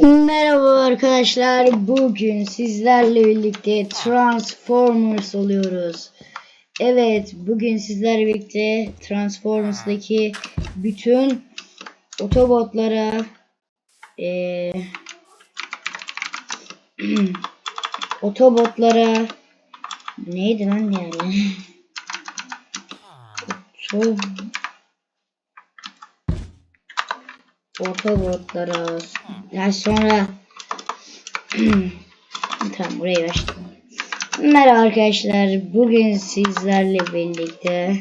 Merhaba arkadaşlar. Bugün sizlerle birlikte Transformers oluyoruz. Evet, bugün sizlerle birlikte Transformers'daki bütün otobotlara eee otobotlara neydi lan yani? Oto otobotlara yani sonra tamam burayı açtım. Merhaba arkadaşlar. Bugün sizlerle birlikte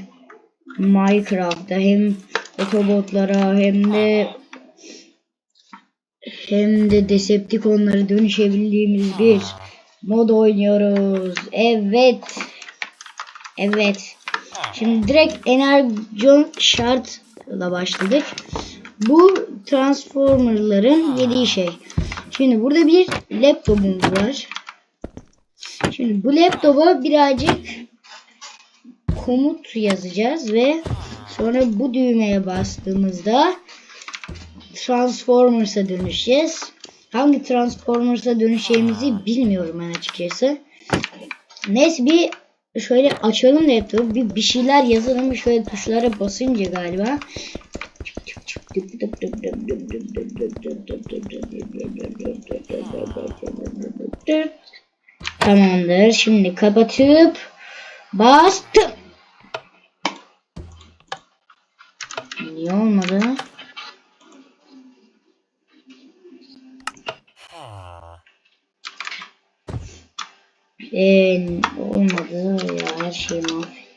Minecraft'ta hem otobotlara hem de hem de Decepticonlara dönüşebildiğimiz bir mod oynuyoruz. Evet. Evet. Şimdi direkt enerjon şartla başladık. Bu Transformer'ların yediği şey. Şimdi burada bir laptopumuz var. Şimdi bu laptopa birazcık komut yazacağız ve sonra bu düğmeye bastığımızda Transformers'a dönüşeceğiz. Hangi Transformers'a dönüşeceğimizi bilmiyorum ben açıkçası. Neyse bir şöyle açalım laptopu bir, bir şeyler yazalım şöyle tuşlara basınca galiba Tamamdır. Şimdi kapatıp bastım. Niye olmadı? Ee, olmadı ya her şey mahvoldu.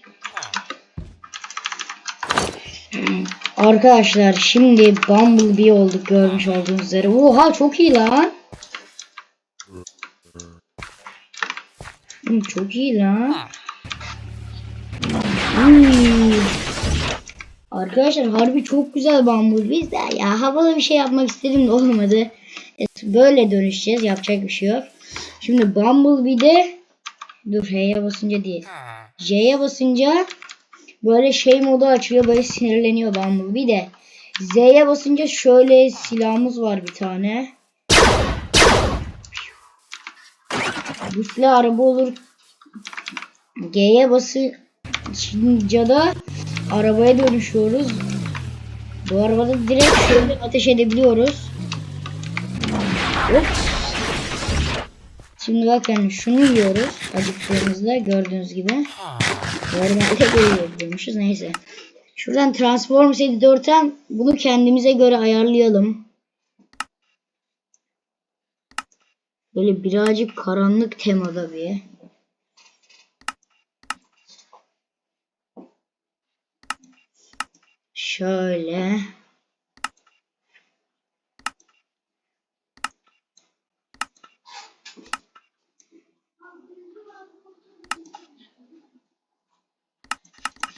Arkadaşlar şimdi Bumblebee olduk görmüş olduğunuz üzere. Oha çok iyi lan. Çok iyi lan. Arkadaşlar harbi çok güzel Bumblebee de ya havalı bir şey yapmak istedim de olmadı. Böyle dönüşeceğiz yapacak bir şey yok. Şimdi Bumblebee'de dur H'ye basınca değil. J'ye basınca böyle şey modu açıyor böyle sinirleniyor Bumblebee de. Z'ye basınca şöyle silahımız var bir tane. Güçlü araba olur. G'ye basınca da arabaya dönüşüyoruz. Bu arabada direkt şöyle ateş edebiliyoruz. Hop. Şimdi bakın şunu yiyoruz acıktığımızda gördüğünüz gibi. Normalde böyle yiyormuşuz neyse. Şuradan Transformers Editor'dan bunu kendimize göre ayarlayalım. Böyle birazcık karanlık temada bir. Şöyle.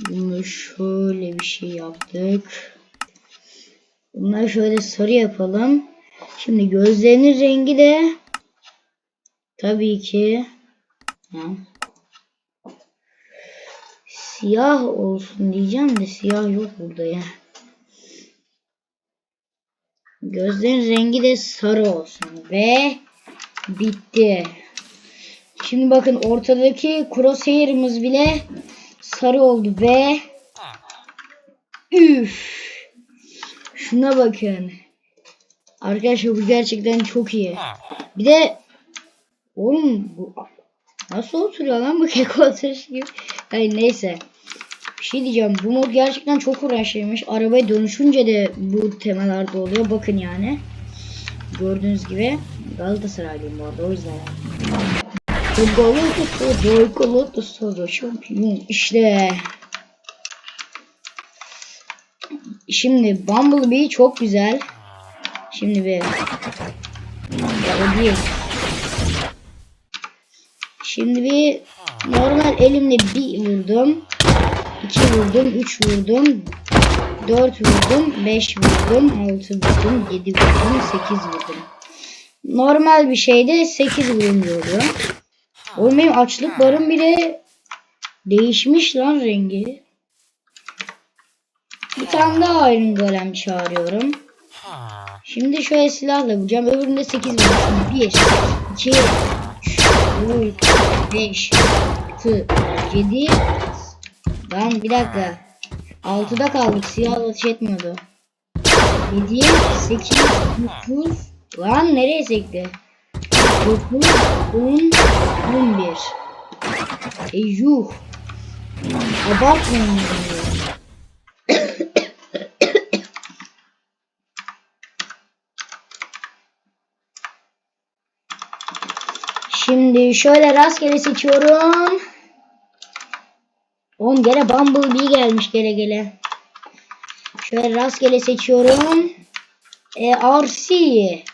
Bunu şöyle bir şey yaptık. Bunları şöyle sarı yapalım. Şimdi gözlerinin rengi de tabii ki ha, siyah olsun diyeceğim de siyah yok burada ya. Gözlerin rengi de sarı olsun ve bitti. Şimdi bakın ortadaki crosshair'ımız bile sarı oldu ve üf. Şuna bakın. Arkadaşlar bu gerçekten çok iyi. Bir de oğlum bu nasıl oturuyor lan bu kek oturuş gibi? Hayır neyse. Bir şey diyeceğim. Bu mod gerçekten çok uğraşlıymış. Arabaya dönüşünce de bu temalarda oluyor. Bakın yani. Gördüğünüz gibi Galatasaraylıyım bu arada o yüzden Galatasaray Galatasaray şampiyon işte. Şimdi Bumblebee çok güzel. Şimdi bir o değil. Şimdi bir normal elimle bir vurdum. iki vurdum, üç vurdum. Dört vurdum, beş vurdum, altı vurdum, yedi vurdum, sekiz vurdum. Normal bir şeyde sekiz vuruluyor. Oğlum benim açlık barım bile değişmiş lan rengi. Bir tane daha Iron Golem çağırıyorum. Şimdi şöyle silahla vuracağım. Öbüründe 8 vuracağım. 1, 2, 3, 4, 5, 6, 7. Lan bir dakika. 6'da kaldık. Silah atış etmiyordu. 7, 8, 9. Lan nereye sekti? 9, 10, 11. E yuh. Abartmayın. Şimdi şöyle rastgele seçiyorum. Oğlum gene Bumblebee gelmiş gele gele. Şöyle rastgele seçiyorum. E, RC.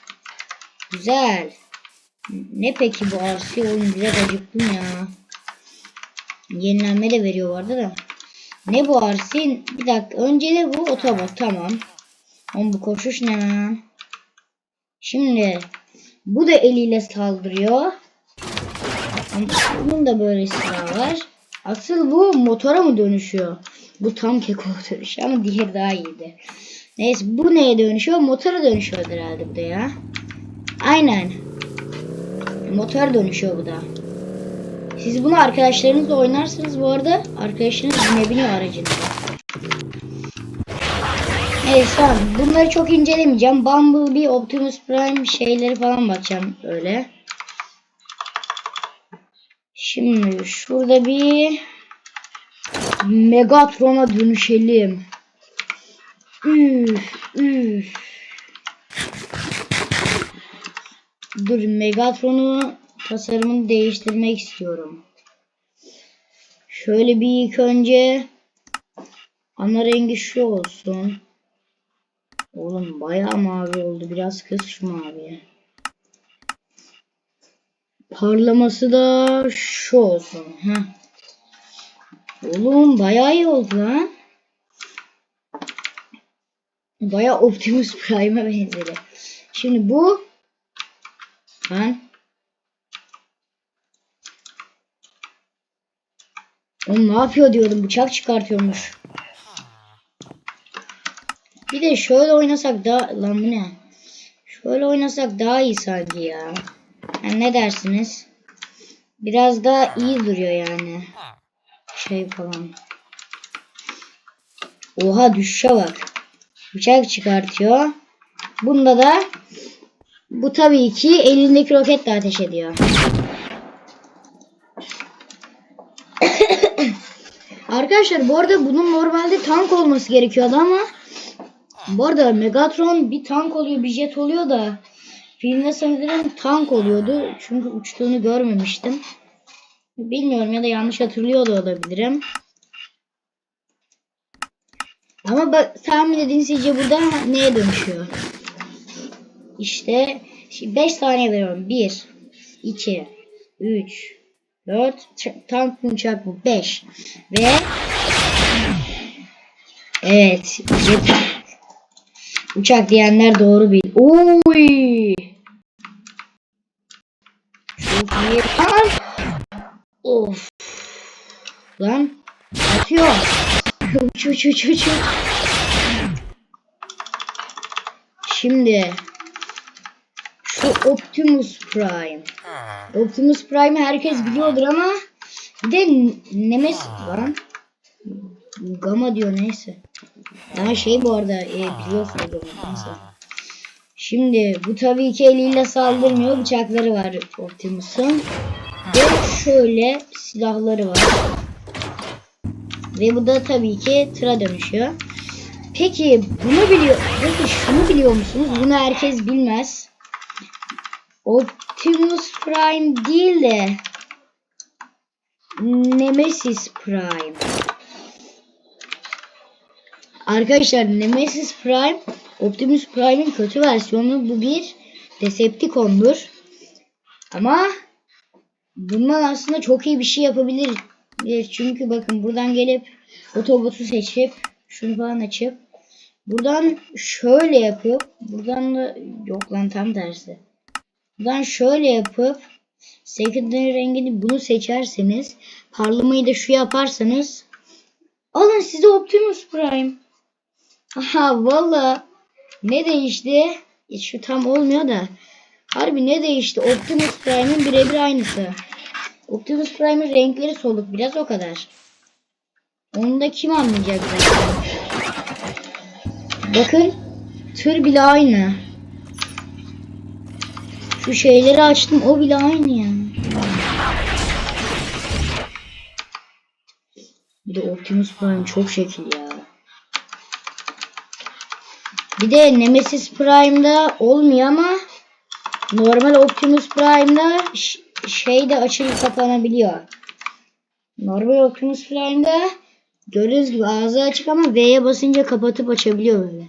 Güzel. Ne peki bu RC oyun biraz acıktım ya. Yenilenme de veriyor vardı da. Ne bu RC? Bir dakika. Önce de bu otobot. Tamam. Oğlum bu koşuş ne? Şimdi bu da eliyle saldırıyor. Ama bunun da böyle silahı var. Asıl bu motora mı dönüşüyor? Bu tam keko dönüşüyor ama diğer daha iyiydi. Neyse bu neye dönüşüyor? Motora dönüşüyor herhalde bu da ya. Aynen. Motor dönüşüyor bu da. Siz bunu arkadaşlarınızla oynarsınız bu arada. Arkadaşınız binebiliyor aracınıza. Neyse tamam. Bunları çok incelemeyeceğim. Bumblebee, Optimus Prime şeyleri falan bakacağım öyle. Şimdi şurada bir Megatron'a dönüşelim. Üf, üf. Dur Megatron'u tasarımını değiştirmek istiyorum. Şöyle bir ilk önce ana rengi şu olsun. Oğlum bayağı mavi oldu. Biraz kız şu maviye. Parlaması da şu olsun. Heh. Oğlum bayağı iyi oldu lan. Bayağı Optimus Prime'a benzedi. Şimdi bu lan Oğlum ne yapıyor diyordum bıçak çıkartıyormuş. Bir de şöyle oynasak daha lan bu ne? Şöyle oynasak daha iyi sanki ya. Yani ne dersiniz? Biraz daha iyi duruyor yani. Şey falan. Oha düşüşe bak. Bıçak çıkartıyor. Bunda da bu tabii ki elindeki roketle ateş ediyor. Arkadaşlar bu arada bunun normalde tank olması gerekiyordu ama bu arada Megatron bir tank oluyor bir jet oluyor da filmde sanırım tank oluyordu. Çünkü uçtuğunu görmemiştim. Bilmiyorum ya da yanlış hatırlıyor da olabilirim. Ama bak tahmin edin sizce burada neye dönüşüyor? İşte 5 saniye veriyorum. 1 2 3 4 tank mı uçak bu 5 ve Evet uçak diyenler doğru bil. Oy! Çok iyi. Of. Lan atıyor. uç uç uç. uç. Şimdi Optimus Prime. Optimus Prime'i herkes biliyordur ama bir de Nemesis lan. Gamma diyor neyse. Daha şey bu arada e, biliyorsunuz neyse. Şimdi bu tabii ki eliyle saldırmıyor. Bıçakları var Optimus'un. Ve şöyle silahları var. Ve bu da tabii ki tıra dönüşüyor. Peki bunu biliyor, peki şunu biliyor musunuz? Bunu herkes bilmez. Optimus Prime değil de Nemesis Prime. Arkadaşlar Nemesis Prime Optimus Prime'in kötü versiyonu bu bir Decepticon'dur. Ama bundan aslında çok iyi bir şey yapabilir. Çünkü bakın buradan gelip otobotu seçip şunu falan açıp buradan şöyle yapıp buradan da yok lan tam tersi. Buradan şöyle yapıp secondary rengini bunu seçerseniz parlamayı da şu yaparsanız alın size Optimus Prime. Aha valla Ne değişti? E, Şu tam olmuyor da. Harbi ne değişti? Optimus Prime'in birebir aynısı. Optimus Prime'in renkleri soluk biraz o kadar. Onu da kim anlayacak zaten? Bakın tır bile aynı. Şu şeyleri açtım o bile aynı yani. Bir de Optimus Prime çok şekil ya. Bir de Nemesis Prime'da olmuyor ama normal Optimus Prime'da şey de açılıp kapanabiliyor. Normal Optimus Prime'da gördüğünüz gibi ağzı açık ama V'ye basınca kapatıp açabiliyor böyle.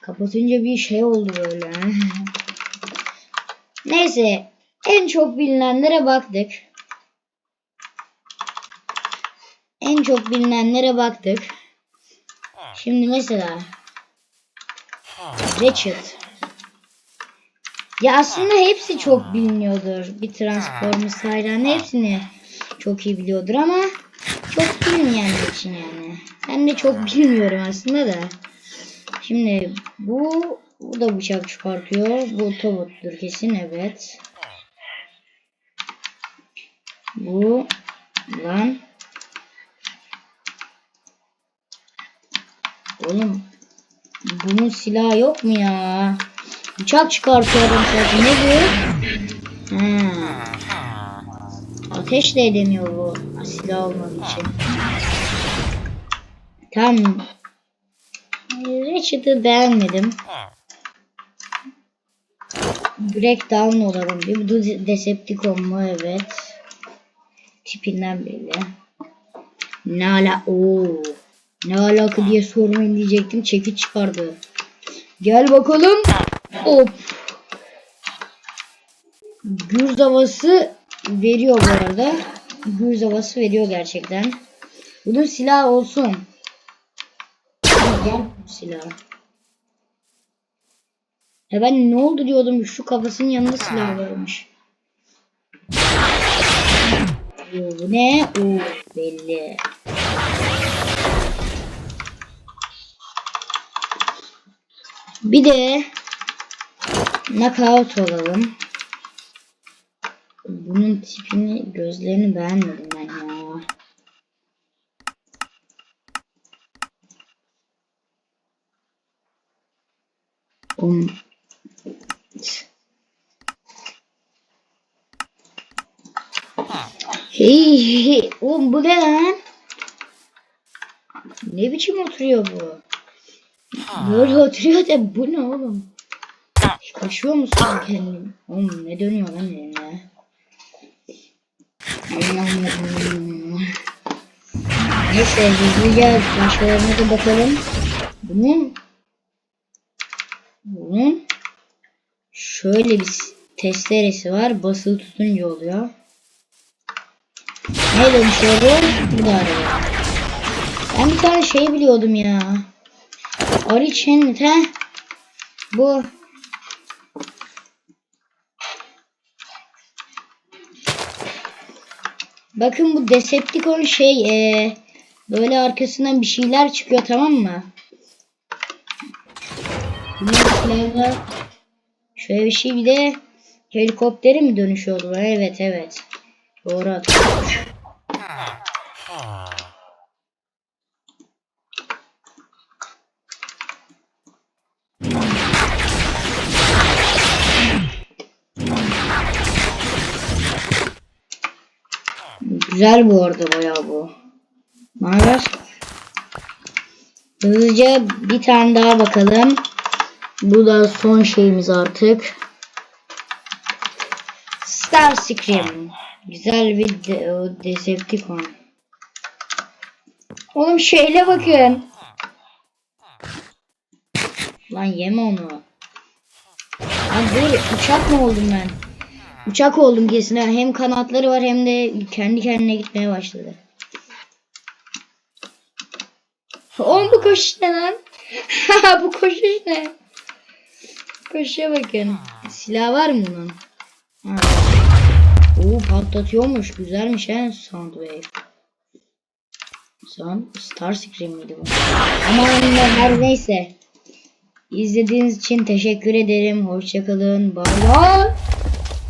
Kapatınca bir şey oldu böyle. Neyse en çok bilinenlere baktık. En çok bilinenlere baktık. Şimdi mesela Ratchet. Ya aslında hepsi çok biliniyordur. Bir Transformers hayranı hepsini çok iyi biliyordur ama çok bilmeyenler için yani. Ben de çok bilmiyorum aslında da. Şimdi bu bu da bıçak çıkartıyor. Bu Autobot'dur kesin evet. Bu lan Oğlum bunun silahı yok mu ya? Bıçak çıkartıyorum zaten. Ne bu? Ha. Ateş de edemiyor bu. Silah olmadığı için. Tamam. Ratchet'ı beğenmedim. Breakdown olalım. Bir bu Decepticon mu? Evet. Tipinden belli. Ne ala? Oo. Ne alaka diye sormayın diyecektim. Çekiç çıkardı. Gel bakalım. Hop. Gürz havası veriyor bu arada. Gürz havası veriyor gerçekten. Bunun silah olsun. Gel silah. Ya ben ne oldu diyordum şu kafasının yanında silah varmış. Bu ne? Oo, belli. Bir de knockout olalım. Bunun tipini, gözlerini beğenmedim ben ya. Um. Hey, hey, oğlum bu ne lan? Ne biçim oturuyor bu? Böyle oturuyor da bu ne oğlum? Kaşıyor musun kendini? Oğlum ne dönüyor lan eline? Neyse hızlıca başkalarına da bakalım. Bunun bunun şöyle bir testeresi var. Basılı tutunca oluyor. Ne dönüşüyor bu? Da araba. Ben bir tane şey biliyordum ya. Çenlit he? Bu. Bakın bu Decepticon şey e, böyle arkasından bir şeyler çıkıyor tamam mı? Silahlar şöyle bir şey bir de helikoptere mi dönüşüyordu? Evet evet. Doğru hatırlıyorum. Güzel bu arada bayağı bu. Ne? Hızlıca bir tane daha bakalım. Bu da son şeyimiz artık. Starscream. Güzel bir de, o Decepticon. Oğlum şöyle bakın. Lan yeme onu. Lan dur uçak mı oldum ben? Uçak oldum kesin. Hem kanatları var hem de kendi kendine gitmeye başladı. Oğlum bu koşuş ne lan? bu koşuş ne? Koşuya bakın. Silah var mı bunun? Ha. Oo patlatıyormuş. Güzelmiş he Soundwave. Sound Starscream miydi bu? Aman her neyse. İzlediğiniz için teşekkür ederim. Hoşçakalın. Bay bay.